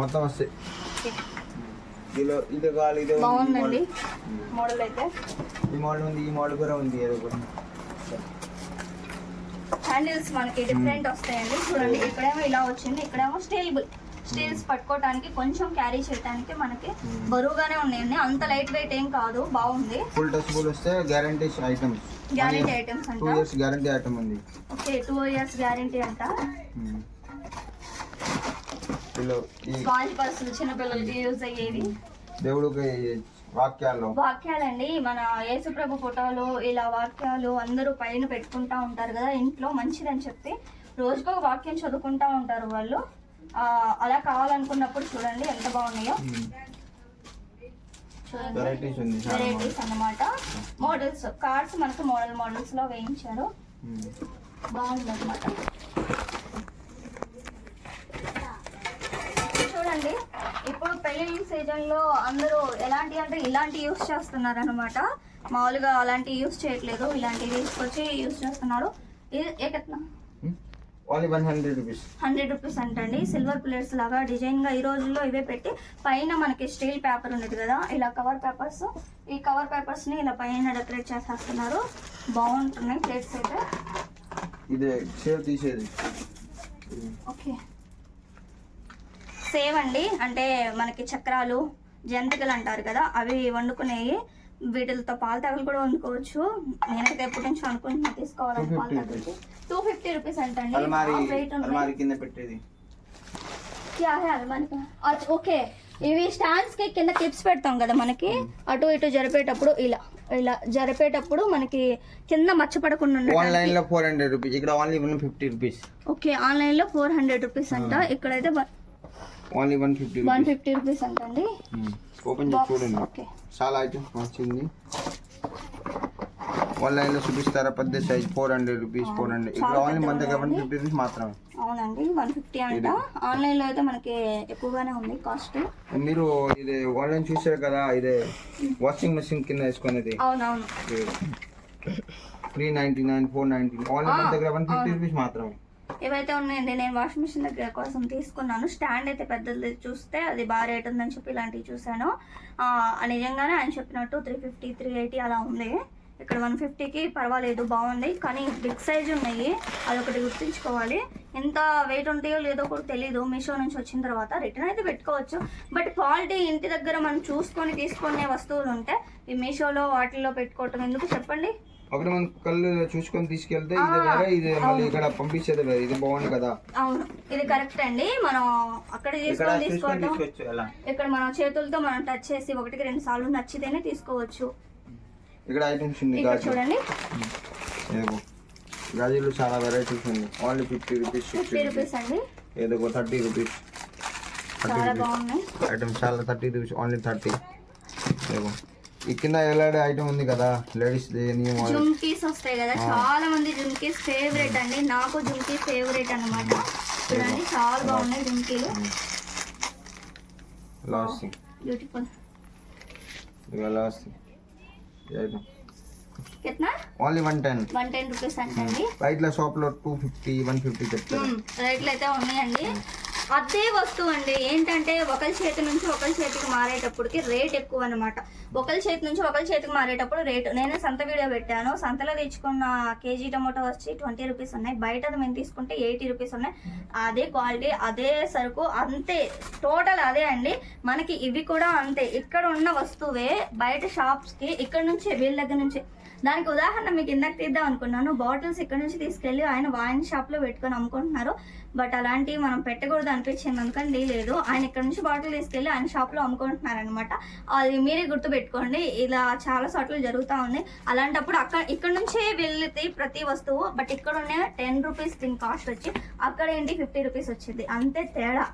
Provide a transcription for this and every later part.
మొత్తం వస్తాయి ఇది ఇది బాగుందండి. మోడల్. అయితే. ఈ మోడల్ ఉంది ఈ మోడల్ కూడా ఉంది ఏదో కూడా హ్యాండిల్స్ మనకి డిఫరెంట్ వస్తాయండి. చూడండి ఇక్కడేమో ఇలా వచ్చింది ఇక్కడేమో స్టీల్ స్టీల్స్ పట్టుకోవడానికి కొంచెం క్యారీ చేయడానికి మనకి బరువుగానే ఉన్నాయండి. అంత లైట్ వెయిట్ ఏం కాదు బాగుంది. ఫుల్ టచబుల్ వస్తే గ్యారంటీ ఐటమ్ గ్యారంటీ ఐటమ్స్ అంట. ఇయర్స్ గ్యారంటీ ఐటమ్ ఉంది. ఓకే టూ ఇయర్స్ గ్యారంటీ అంట. స్పాంజ్ పర్సులు చిన్నపిల్లలకి యూజ్ అయ్యేవి దేవుడికి వాక్యాల్లో. వాక్యాలండి మన యేసుప్రభు ఫోటోలు ఇలా వాక్యాలు అందరూ పైన పెట్టుకుంటా ఉంటారు కదా ఇంట్లో మంచిదని చెప్పి రోజుకో వాక్యం చదువుకుంటా ఉంటారు వాళ్ళు. ఆ, అలా కావాలనుకున్నప్పుడు చూడండి ఎంత బాగున్నాయో. వెరైటీస్ అన్నమాట. మోడల్స్ కార్డ్స్ మనకు మోడల్ మోడల్స్లో వేయించారు. బాగుంది అనమాట చూడండి ఇప్పుడు పెళ్ళి సీజన్లో అందరూ ఎలాంటి అంటే ఇలాంటి యూస్ చేస్తున్నారు అనమాట మామూలుగా అలాంటి యూస్ చేయట్లేదు. ఇలాంటివి తీసుకొచ్చి యూస్ చేస్తున్నారు. Hundred rupees. అంటండి. సిల్వర్ ప్లేట్స్ లాగా డిజైన్గా ఈ రోజుల్లో ఇవే పెట్టి పైన మనకి స్టీల్ పేపర్ ఉండేది కదా ఇలా కవర్ పేపర్స్ ఈ కవర్ పేపర్స్ని ఇలా పైన డెకరేట్ చేసేస్తున్నారు. బాగుంటున్నాయి ప్లేట్స్ అయితే. ఇది తీసేది. ఓకే సేవ్ అండి. అంటే మనకి చక్రాలు జంతికలు అంటారు కదా అవి వండుకునేవి. వీటితో పాలతాగలు కూడా వండుకోవచ్చు. నేనైతే ఎప్పటి నుంచి అనుకుంటున్నా తీసుకోవాలని పాలతాగలు టూ ఫిఫ్టీ రూపీస్ అంటండి. ఓకే. ఇవి స్టాండ్స్కి కింద క్లిప్స్ పెడతాం కదా మనకి. అటు ఇటు జరిపేటప్పుడు ఇలా ఇలా జరిపేటప్పుడు మనకి కింద మచ్చపడకుండా ఉండే రూపీస్ ఓకే ఆన్లైన్లో ఫోర్ హండ్రెడ్ రూపీస్ అంట. ఇక్కడైతే only one fifty one fifty rupees అంటండి. ఓపెన్ చేసి చూడండి. చాలా ఐటమ్స్ వచ్చింది. ఆన్లైన్లో చూపిస్తారా? పెద్ద size four hundred rupees four hundred ఇక్కడ ఓన్లీ మన దగ్గర వన్ ఫిఫ్టీ రూపీస్ మాత్రమే. అవునండి వన్ ఫిఫ్టీ అంట. ఆన్లైన్లో అయితే మనకి ఎక్కువగానే ఉంది కాస్ట్ మీరు ఇది ఆన్లైన్ చూసారు కదా ఇది వాషింగ్ మెషిన్ కింద వేసుకునేది. అవునవును. Three ninety nine four ninety online మన దగ్గర వన్ ఫిఫ్టీ రూపీస్ మాత్రమే. ఏవైతే ఉన్నాయండి నేను వాషింగ్ మిషన్ దగ్గర కోసం తీసుకున్నాను. స్టాండ్ అయితే పెద్దది చూస్తే అది బాగా రేట్ ఉందని చెప్పి ఇలాంటివి చూశాను. నిజంగానే ఆయన చెప్పినట్టు త్రీ ఫిఫ్టీ త్రీ ఎయిటీ అలా ఉంది. ఇక్కడ వన్ ఫిఫ్టీకి పర్వాలేదు బాగుంది. కానీ బిగ్ సైజ్ ఉన్నాయి. అదొకటి గుర్తుంచుకోవాలి. ఎంత వెయిట్ ఉంటాయో లేదో కూడా తెలియదు మీషో నుంచి వచ్చిన తర్వాత రిటర్న్ అయితే పెట్టుకోవచ్చు. బట్ క్వాలిటీ ఇంటి దగ్గర మనం చూసుకొని తీసుకునే వస్తువులు ఉంటే ఈ మీషోలో వాటిల్లో పెట్టుకోవటం ఎందుకు? చెప్పండి. ఒకటి మన కళ్ళు చూసుకొని తీసుకెళ్తే ఇది వేరే ఇది మళ్ళీ ఇక్కడ పంపించేది వేరే ఇది బాగుంది కదా. అవును. ఇది కరెక్ట్ అండి. మనం అక్కడ తీసుకొని చూసుకొని తీసుకోవచ్చు ఇక్కడ మనం చేతులతో మనం టచ్ చేసి ఒకటికి రెండు సార్లు నచ్చితేనే తీసుకోవచ్చు. ఇక్కడ ఐటమ్స్ ఉంది గాజు చూడండి. ఏదో గాజులు చాలా వెరైటీస్ ఉంది only fifty rupees fifty rupees అండి. ఏదో థర్టీ రూపీస్ చాలా బాగున్నాయి. ఐటమ్ చాలా థర్టీ రూపీస్ ఓన్లీ థర్టీ ఏమో ఈ కింద ఎలాంటి ఐటమ్ ఉంది కదా లేడీస్ జుమ్కీస్ వస్తాయి కదా చాలా మంది జుమ్కీస్ ఫేవరెట్ అండి. నాకు జుమ్కీ ఫేవరెట్ అన్నమాట. చూడండి చాలా బాగున్నాయి జుమ్కీలు లాస్ట్ బ్యూటిఫుల్ ఇక last item only one ten one ten rupees అంటండి బయట షాప్లో టూ ఫిఫ్టీ వన్ ఫిఫ్టీ చెప్తారు రేట్లు అయితే ఉన్నాయండి. అదే వస్తువు అండి. ఏంటంటే ఒకరి చేతి నుంచి ఒకరి చేతికి మారేటప్పటికి రేట్ ఎక్కువ అనమాట ఒకరి చేతి నుంచి ఒకరి చేతికి మారేటప్పుడు రేట్. నేను సంత వీడియో పెట్టాను. సంతలో తెచ్చుకున్న కేజీ టమాటో వచ్చి ట్వంటీ రూపీస్ ఉన్నాయి. బయట మేము తీసుకుంటే ఎయిటీ రూపీస్ ఉన్నాయి. అదే క్వాలిటీ అదే సరుకు అంతే. టోటల్ అదే అండి. మనకి ఇవి కూడా అంతే. ఇక్కడ ఉన్న వస్తువే బయట షాప్స్కి ఇక్కడ నుంచి వీళ్ళ దగ్గర నుంచి దానికి ఉదాహరణ మీకు ఇందాక తీద్దాం అనుకున్నాను. బాటిల్స్ ఇక్కడ నుంచి తీసుకెళ్ళి ఆయన వైన్ షాప్లో పెట్టుకొని అమ్ముకుంటున్నారు. బట్ అలాంటివి మనం పెట్టకూడదు అనిపించింది. అందుకని లేదు. ఆయన ఇక్కడ నుంచి బాటిల్ తీసుకెళ్ళి ఆయన షాప్లో అమ్ముకుంటున్నారు అనమాట అది మీరే గుర్తు పెట్టుకోండి. ఇలా చాలా చోట్ల జరుగుతూ ఉంది అలాంటప్పుడు అక్కడ ఇక్కడ నుంచే వెళ్తే ప్రతి వస్తువు బట్ ఇక్కడ ఉన్న టెన్ రూపీస్ దీని కాస్ట్ వచ్చి అక్కడ ఏంటి ఫిఫ్టీ రూపీస్ వచ్చింది. అంతే తేడా.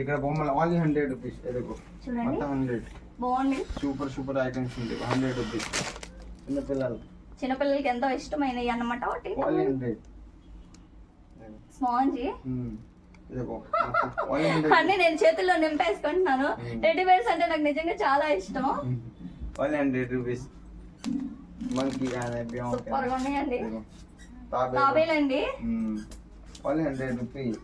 ఇక్కడ బొమ్మలు ఓన్లీ హండ్రెడ్ రూపీస్ ఎదుగు చూడండి. హండ్రెడ్ బాగుంది. సూపర్ సూపర్ ఐటమ్స్ ఉంది హండ్రెడ్ రూపీస్ చిన్న పిల్లలు చిన్నపిల్లలకి ఎంతో ఇష్టమైనవి అన్నమాట. స్పాంజీ. అన్ని నేను చేతుల్లో నింపేసుకుంటున్నాను. టెడ్డీ బేర్స్ అంటే నాకు నిజంగా చాలా ఇష్టం. ఓన్లీ హండ్రెడ్ రూపీస్ మనకి సూపర్గా ఉన్నాయండి. తాబే తాబేలండి ఓన్లీ హండ్రెడ్ రూపీస్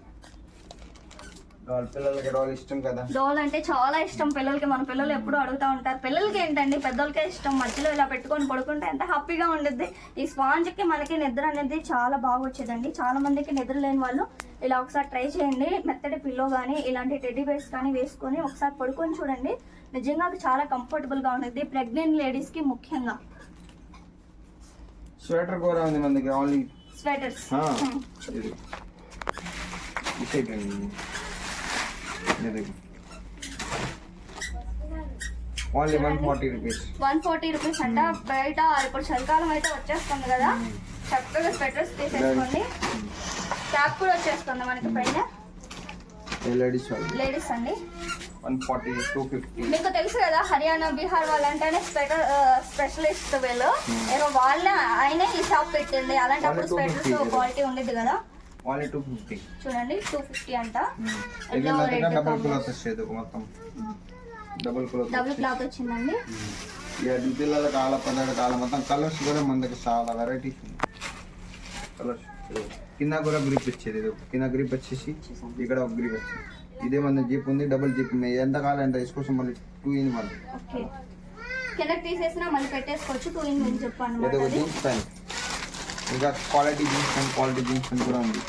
పిల్లలకి డోల్ ఇష్టం కదా. డోల్ అంటే చాలా ఇష్టం పిల్లలకి. మన పిల్లలు ఎప్పుడు అడుగుతూ ఉంటారు పిల్లలకి ఏంటండి? పెద్దోళ్ళకే ఇష్టం మధ్యలో ఇలా పెట్టుకొని పడుకుంటే ఎంత హ్యాపీగా ఉండిద్ది? ఈ స్పాంజ్కి మనకి నిద్ర అనేది చాలా బాగా వచ్చేదండి. చాలా మందికి నిద్ర లేని వాళ్ళు ఇలా ఒకసారి ట్రై చేయండి. మెత్తడి పిల్లో కానీ ఇలాంటి టెడ్డీ బేర్స్ కానీ వేసుకొని ఒకసారి పడుకొని చూడండి. నిజంగా అది చాలా కంఫర్టబుల్గా ఉంటుంది ప్రెగ్నెంట్ లేడీస్కి ముఖ్యంగా. స్వెటర్ కూడా ఉంది మన దగ్గర ఓన్లీ స్వెటర్స్ ఇచ్చేయండి ఇది only one forty rupees one forty rupees అంట. బయట ఇప్పుడు చలికాలం అయితే వచ్చేస్తుంది కదా. చక్కగా స్వెటర్స్ తీసేసుకోండి. క్యాప్ కూడా వచ్చేస్తుంది మనకి పైన. లేడీస్ లేడీస్ అండి. వన్ ఫార్టీ టూ ఫిఫ్టీ మీకు తెలుసు కదా హర్యానా బీహార్ వాళ్ళంటేనే స్వెటర్ స్పెషలిస్ట్ వీళ్ళు. ఏదో వాళ్ళ ఆయనే ఈ షాప్ పెట్టింది. అలాంటప్పుడు వాళ్ళే 250 స్వెటర్స్ క్వాలిటీ ఉండేది కదా. ఓన్లీ టూ ఫిఫ్టీ చూడండి టూ ఫిఫ్టీ అంట. Double combination. క్లాత్ వచ్చేది మొత్తం. డబుల్ క్లాత్ డబుల్ క్లాత్ వచ్చిందండి. ఇక పిల్లల కాల పన్నెండు కాలం మొత్తం కలర్స్ కూడా మన దగ్గర చాలా వెరైటీస్ ఉన్నాయి. కలర్స్ కింద కూడా గ్రిప్ ఇచ్చేది ఇది. కింద గ్రిప్ వచ్చేసి ఇక్కడ ఒక గ్రిప్ వచ్చింది. ఇదే మన జీప్ ఉంది డబుల్ జీప్ ఉంది ఎంత కాలం ఎంత తీసుకోవచ్చు మళ్ళీ టూ ఇన్ వన్ కిందకి తీసేసినా మళ్ళీ పెట్టేసుకోవచ్చు టూ ఇన్ వన్ చెప్పు ఇది అనమాట ఒక అది. జీన్స్ ప్యాంట్ ఇంకా quality jeans pant quality jeans pant కూడా ఉంది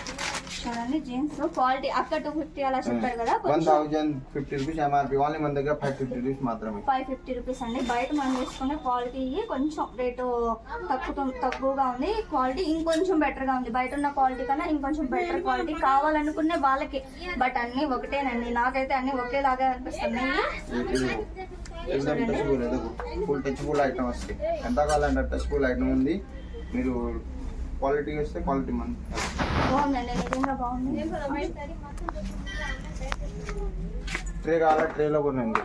చూడండి జీన్స్ క్వాలిటీ అక్క టూ ఫిఫ్టీ అలా చెప్పారు కదా one thousand fifty rupees MRP only మన దగ్గర ఫైవ్ ఫిఫ్టీ రూపీస్ మాత్రమే. ఫైవ్ ఫిఫ్టీ రూపీస్ అండి. బయట మనం తీసుకునే క్వాలిటీ కొంచెం రేటు తక్కువ తక్కువగా ఉంది. క్వాలిటీ ఇంకొంచెం బెటర్గా ఉంది. బయట ఉన్న క్వాలిటీ కన్నా ఇంకొంచెం బెటర్ క్వాలిటీ కావాలనుకునే వాళ్ళకి. బట్ అన్నీ ఒకటేనండి. నాకైతే అన్నీ ఒకేలాగా అనిపిస్తున్నాయి. ఫుల్ ఐటమ్ వస్తాయి. ఎంత కావాలంటే టచబుల్ ఐటమ్ ఉంది. మీరు క్వాలిటీ వస్తే క్వాలిటీ బాగుంది. ట్రే కావాలా ట్రేలో కూడా ఉంది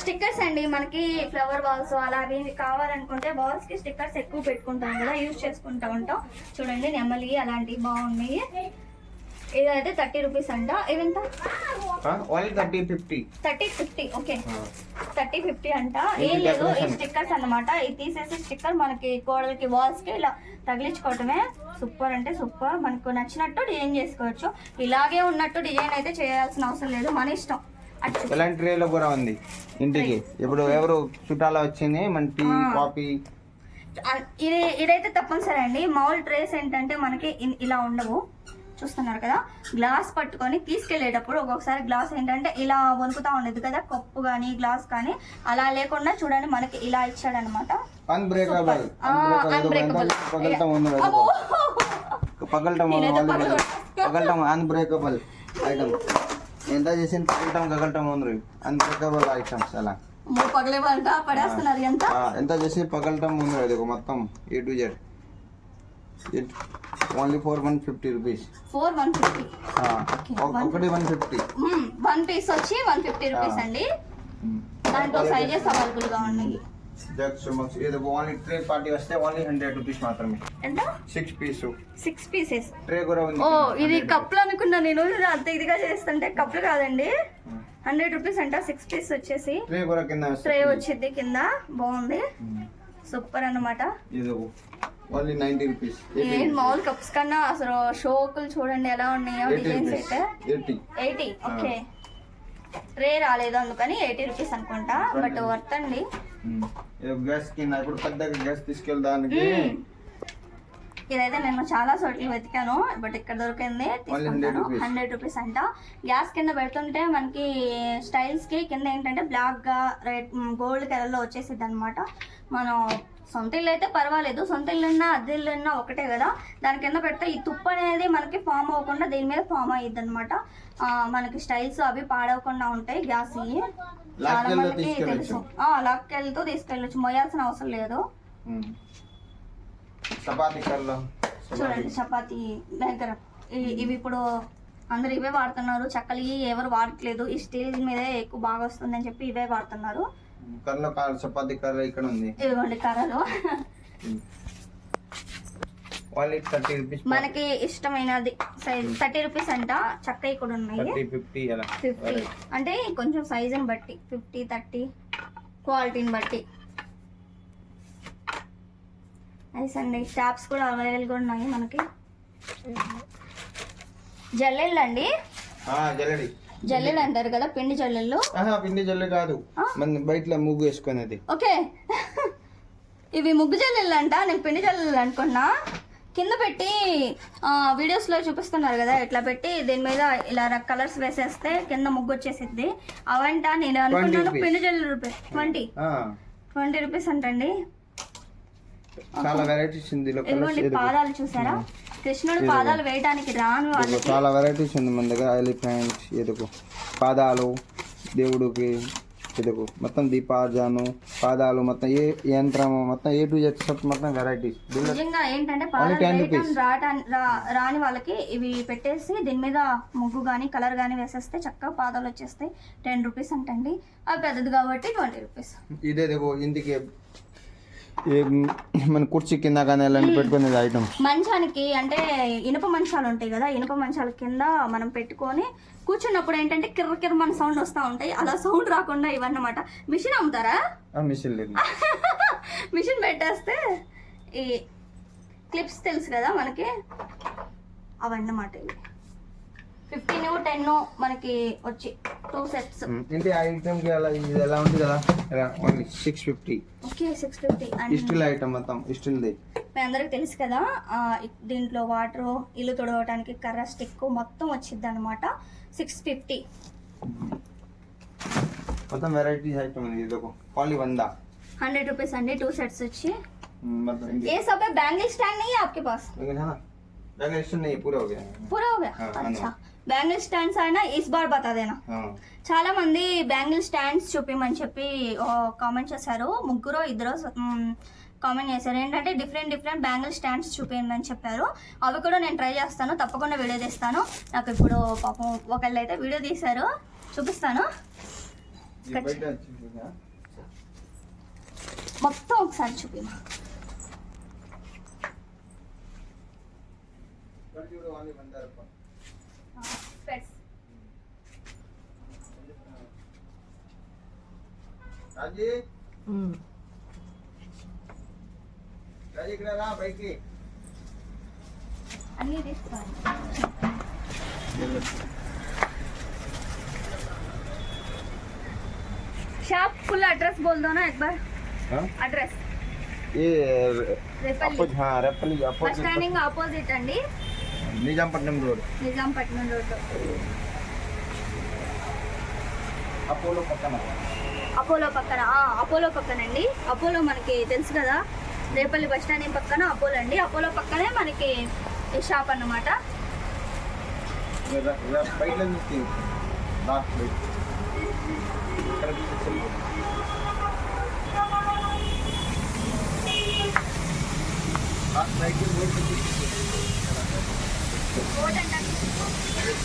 స్టిక్కర్స్ అండి మనకి ఫ్లవర్ బాల్స్ అలాగే కావాలనుకుంటే బాల్స్కి స్టిక్కర్స్ ఎక్కువ పెట్టుకుంటాం కదా యూజ్ చేసుకుంటా ఉంటాం. చూడండి నెమలి అలాంటివి బాగున్నాయి. ఇదైతే థర్టీ రూపీస్ అంట only thirty fifty thirty fifty okay. Thirty fifty అంట. ఏం లేదు ఈ స్టిక్కర్స్ అన్నమాట. ఇది తీసేసి స్టిక్కర్ మనకి గోడలకి వాల్స్కి ఇలా తగిలించుకోవటమే సూపర్ అంటే సూపర్. మనకు నచ్చినట్టు డిజైన్ చేసుకోవచ్చు. ఇలాగే ఉన్నట్టు డిజైన్ అయితే చేయాల్సిన అవసరం లేదు. మన ఇష్టం. అచ్చు. ఇలాంటి ట్రేలో కూడా ఉంది ఇంటికి. ఇప్పుడు ఎవరు చుట్టాల వచ్చింది మన టీ కాఫీ? ఇది ఇదైతే తప్పనిసరి అండి. మామూలు ట్రేస్ ఏంటంటే మనకి ఇలా ఉండవు. చూస్తున్నారు కదా గ్లాస్ పట్టుకొని తీసుకెళ్ళేటప్పుడు ఒక్కొక్కసారి గ్లాస్ ఏంటంటే ఇలా వణుకుతా ఉండదు కదా కప్పు కానీ గ్లాస్ కానీ అలా లేకుండా చూడండి మనకి ఇలా ఇచ్చాడనమాట అన్బ్రేకబుల్. పగలటం అన్బ్రేకబుల్ ఐటమ్ ఎంత చేసింది? పగలటం కగలటం ఉంది. అన్బ్రేకబుల్ ఐటమ్స్ అలా. పగలేవారంట పడేస్తున్నారు ఎంత? ఎంత చేసి పగలటం ఉంది అది మొత్తం A to Z only four one fifty rupees four one fifty ఒకటి వన్ ఫిఫ్టీ వన్ పీస్ వచ్చి వన్ ఫిఫ్టీ రూపీస్ అండి. దాంట్లో సైజెస్ అవైలబుల్గా ఉన్నాయి జగ్స్ ఇది ఓన్లీ ట్రే పార్టీ వస్తే ఓన్లీ హండ్రెడ్ రూపీస్ మాత్రమే. ఎంత? Six piece six pieces tray కూడా ఉంది. ఓ ఇది కప్పులు అనుకున్నా నేను. అంత ఇదిగా చేస్తుంటే కప్పులు కాదండి. హండ్రెడ్ రూపీస్ అంట సిక్స్ పీస్ వచ్చేసి. ట్రే కూడా కింద ట్రే వచ్చింది కింద. బాగుంది. సూపర్ అన్నమాట. ఇది ఓన్లీ నైన్టీ రూపీస్ ఏం మామూలు కప్స్ కన్నా అసలు షోకులు చూడండి ఎలా ఉన్నాయో డిజైన్స్ అయితే. ఎయిటీ ఎయిటీ ఓకే ట్రే రాలేదు అందుకని ఎయిటీ రూపీస్ అనుకుంటా బట్ వర్త్ అండి. గ్యాస్ కింద ఇప్పుడు పెద్దగా గ్యాస్ తీసుకెళ్ళడానికి మ్మ్. ఇదైతే నేను చాలా చోట్ల వెతికాను బట్ ఇక్కడ దొరికింది Only 100 తీసుకుంటాను. హండ్రెడ్ రూపీస్ అంట. గ్యాస్ కింద పెడుతుంటే మనకి స్టైల్స్కి కింద ఏంటంటే బ్లాక్గా రెడ్ గోల్డ్ కలర్లో వచ్చేసిద్ది అనమాట మనం సొంత ఇల్లు అయితే పర్వాలేదు. సొంత ఇల్లు ఉన్నా అద్దె ఇల్లు ఒకటే కదా. దాని కింద పెడితే ఈ తుప్పు అనేది మనకి ఫామ్ అవ్వకుండా దీని మీద ఫామ్ అయ్యిద్ది అనమాట మనకి స్టైల్స్ అవి పాడవకుండా ఉంటాయి. గ్యాస్ ఇవి. చాలా మందికి. తెలుసు. లాక్కెళ్తూ తీసుకెళ్ళొచ్చు. మొయ్యాల్సిన అవసరం లేదు. చూడండి చపాతి దగ్గర. ఇవి ఇవి ఇప్పుడు అందరు ఇవే వాడుతున్నారు. చక్కలి ఎవరు వాడట్లేదు. ఈ స్టీల్ మీదే ఎక్కువ బాగా వస్తుందని చెప్పి ఇవే వాడుతున్నారు. కర్లో కార్ చపాతీ కర్ర ఇక్కడ ఉంది ఇదిగోండి కర్రలు. థర్టీ రూపీస్ మనకి ఇష్టమైనది సైజ్ థర్టీ రూపీస్ అంట చక్కవి కూడా ఉన్నాయి. ఫిఫ్టీ అలా. ఫిఫ్టీ. అంటే కొంచెం సైజుని బట్టి ఫిఫ్టీ థర్టీ క్వాలిటీని బట్టి. నైస్ అండి. ట్యాప్స్ కూడా అవైలబుల్గా ఉన్నాయి మనకి. జల్లెళ్ళు అండి ఆ, జల్లెడి. జల్లెలు అంటారు కదా పిండి ఆహా పిండి జల్లె కాదు? మన బయట ముగ్గు వేసుకునేది. ఓకే. ఇవి ముగ్గు జల్లెళ్ళు అంట నేను పిండి జల్లెళ్ళు అనుకున్నా. కింద పెట్టి వీడియోస్లో చూపిస్తున్నారు కదా ఇట్లా పెట్టి దీని మీద ఇలా కలర్స్ వేసేస్తే కింద ముగ్గు వచ్చేసిద్ది. అవంట నేను అనుకున్నాను. పిండి జల్లెలు రూపీస్ ట్వంటీ. ట్వంటీ రూపీస్ అంటండి. చాలా వెరైటీస్ ఉంది. పాదాలు చూసారా? కృష్ణుడు పాదాలు వేయడానికి రాను చాలా వెరైటీస్ ఉంది మన దగ్గర. ఎలిఫెంట్స్ ఎదుగు పాదాలు దేవుడికి ఎదుగు మొత్తం దీపార్జాను పాదాలు మొత్తం ఏ యంత్రము మొత్తం ఏ టు జెడ్ మొత్తం వెరైటీస్ నిజంగా ఏంటంటే పాదాలు 10 వేయటం rupees. రాటాన్- రా- రాని వాళ్ళకి ఇవి పెట్టేసి దీని మీద ముగ్గు కానీ కలర్ కానీ వేసేస్తే చక్కగా పాదాలు వచ్చేస్తాయి. టెన్ రూపీస్ అంటండి. అవి పెద్దది కాబట్టి ట్వంటీ రూపీస్ ఇదేదిగో ఇంటికి ఏ మన కుర్చీ కింద కానీ అలాంటి పెట్టుకునేది ఐటమ్స్. మంచానికి అంటే ఇనుప మంచాలు ఉంటాయి కదా ఇనుప మంచాల కింద మనం పెట్టుకొని కూర్చున్నప్పుడు ఏంటంటే కిర్ర కిర్ర మన సౌండ్ వస్తూ ఉంటాయి. అలా సౌండ్ రాకుండా ఇవన్నమాట. మిషన్ అమ్ముతారా? మిషన్ లేదు. మిషన్ పెట్టేస్తే ఈ క్లిప్స్ తెలుసు కదా మనకి? అవన్నమాట ఇవి. ఫిఫ్టీన్ టెన్ మనకి వచ్చి టూ సెట్స్ ఇంటి ఐటమ్కి అలా ఇది ఎలా ఉంది కదా only six fifty okay six fifty and still item మొత్తం స్టిల్ది మీ అందరికి తెలుసు కదా ఆ, ఇ- దీంట్లో వాటర్ ఇల్లు తుడవడానికి కర్ర స్టిక్ మొత్తం వచ్చింది అనమాట సిక్స్ ఫిఫ్టీ మొత్తం వెరైటీస్ ఐటమ్ ఉంది ఇది ఓన్లీ వంద हंड्रेड रुपीज अंडी टू सेट्स अच्छी मतलब इनके ये सब है बैंगल स्टैंड नहीं है आपके पास लेकिन है ना पहले इससे नहीं पूरा हो गया पूरा हो गया हाँ, अच्छा బ్యాంగిల్ స్టాండ్స్ అయినా ఇస్ బార్ బతా దేనా हाँ చాలా మంది బ్యాంగిల్ స్టాండ్స్ చూపిమని చెప్పి కామెంట్ చేశారు ముగ్గురు ఇద్దరు కామెంట్ చేశారు ఏంటంటే డిఫరెంట్ డిఫరెంట్ బ్యాంగిల్ స్టాండ్స్ చూపించమని చెప్పారు అవి కూడా నేను ట్రై చేస్తాను తప్పకుండా వీడియో తీస్తాను నాకు ఇప్పుడు పాపం ఒకళ్ళు అయితే వీడియో తీశారు చూపిస్తాను ये बैठा अच्छी चीज़ है మొత్తం ఒకసారి చూపిమా कर दियो वाली बंदा रखो राजी राजी इकडे राहा पैकी అన్నీ తీసుకోవాలి शॉप फुल एड्रेस बोल दो ना एक बार हाँ అడ్రస్ ये रेपल्ली अपोज हाँ Repalli bus oppose standing opposite అండి Nizampatnam road. Nizampatnam road. Apollo పక్కన. అపోలో పక్కన అపోలో పక్కనండి. అపోలో మనకి తెలుసు కదా రేపల్లి బస్ స్టాండ్ పక్కన అపోలో అండి. అపోలో పక్కనే మనకి షాప్ అన్నమాట. Cycle last